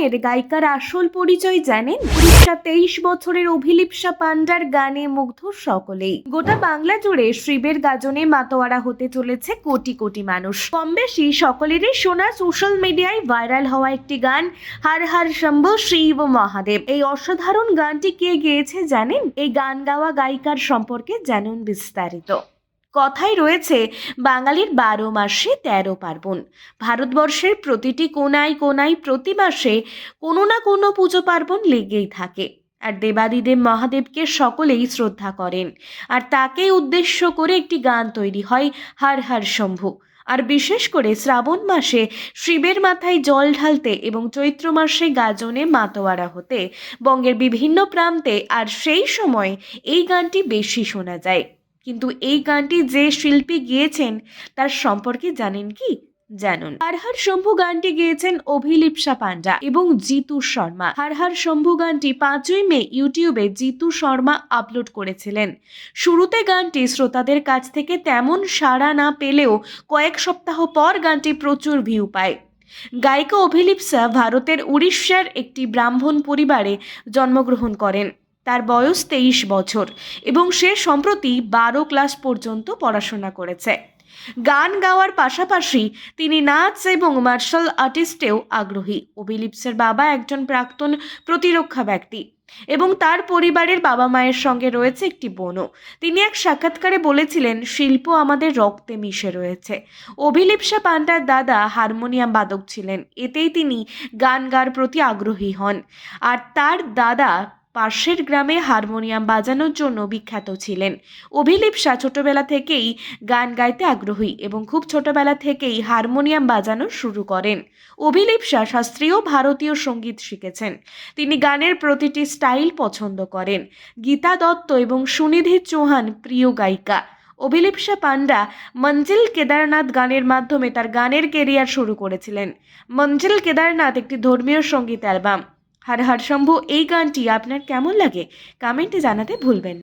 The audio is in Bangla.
শিবের গায়িকার আসল পরিচয় জানেন উড়িষ্যা তেইশ বছরের অভিলিপ্সা পান্ডার গানে মুগ্ধ সকলেই। গোটা বাংলা জুড়ে শিবের গাজনে মাতোয়ারা হতে চলেছে কোটি কোটি মানুষ। কম বেশি সকলেরই শোনা সোশ্যাল মিডিয়ায় ভাইরাল হওয়া একটি গান, হার হার শম্ভু শিব মহাদেব। এই অসাধারণ গানটি কে গেয়েছে জানেন? এই গান গাওয়া গায়িকার সম্পর্কে জানুন বিস্তারিত। কথাই রয়েছে, বাঙালির বারো মাসে তেরো পার্বণ। ভারতবর্ষের প্রতিটি কোনায় কোনায় প্রতি মাসে কোনো না কোনো পুজো পার্বণ লেগেই থাকে। আর দেবাদিদেব মহাদেবকে সকলেই শ্রদ্ধা করেন। আর তাকে উদ্দেশ্য করে একটি গান তৈরি হয়, হার হার শম্ভু। আর বিশেষ করে শ্রাবণ মাসে শিবের মাথায় জল ঢালতে এবং চৈত্র মাসে গাজনে মাতোয়ারা হতে বঙ্গের বিভিন্ন প্রান্তে আর সেই সময় এই গানটি বেশি শোনা যায়। কিন্তু এই গানটি যে শিল্পী গিয়েছেন, তার সম্পর্কে জানেন কি? জানুন। হার হার শম্ভু গানটি গেয়েছেন অভিলিপ্সা পান্ডা এবং জিতু শর্মা। হার হার শম্ভু গানটি পাঁচই মে ইউটিউবে জিতু শর্মা আপলোড করেছিলেন। শুরুতে গানটি শ্রোতাদের কাছ থেকে তেমন সাড়া না পেলেও কয়েক সপ্তাহ পর গানটি প্রচুর ভিউ পায়। গায়িকা অভিলিপ্সা ভারতের উড়িষ্যার একটি ব্রাহ্মণ পরিবারে জন্মগ্রহণ করেন। তার বয়স তেইশ বছর এবং সে সম্প্রতি বারো ক্লাস পর্যন্ত পড়াশোনা করেছে। গান গাওয়ার পাশাপাশি তিনি নাচ এবং মার্শাল আর্টিস্টেও আগ্রহী। অভিলিপ্সের বাবা একজন প্রাক্তন প্রতিরক্ষা ব্যক্তি এবং তার পরিবারের বাবা মায়ের সঙ্গে রয়েছে একটি বোনও। তিনি এক সাক্ষাৎকারে বলেছিলেন, শিল্প আমাদের রক্তে মিশে রয়েছে। অভিলিপ্সা পান্ডার দাদা হারমোনিয়াম বাদক ছিলেন। এতেই তিনি গান গার প্রতি আগ্রহী হন। আর তার দাদা পাশের গ্রামে হারমোনিয়াম বাজানোর জন্য বিখ্যাত ছিলেন। অভিলিপ্সা ছোটবেলা থেকেই গান গাইতে আগ্রহী এবং খুব ছোটবেলা থেকেই হারমোনিয়াম বাজানো শুরু করেন। অভিলিপ্সা শাস্ত্রীয় ভারতীয় সংগীত শিখেছেন। তিনি গানের প্রতিটি স্টাইল পছন্দ করেন। গীতা দত্ত এবং সুনিধি চৌহান প্রিয় গায়িকা। অভিলিপ্সা পান্ডা মঞ্জিল কেদারনাথ গানের মাধ্যমে তার গানের কেরিয়ার শুরু করেছিলেন। মঞ্জিল কেদারনাথ একটি ধর্মীয় সংগীত অ্যালবাম। হর হর শম্ভু এই গানটি আপনার কেমন লাগে কমেন্টে জানাতে ভুলবেন।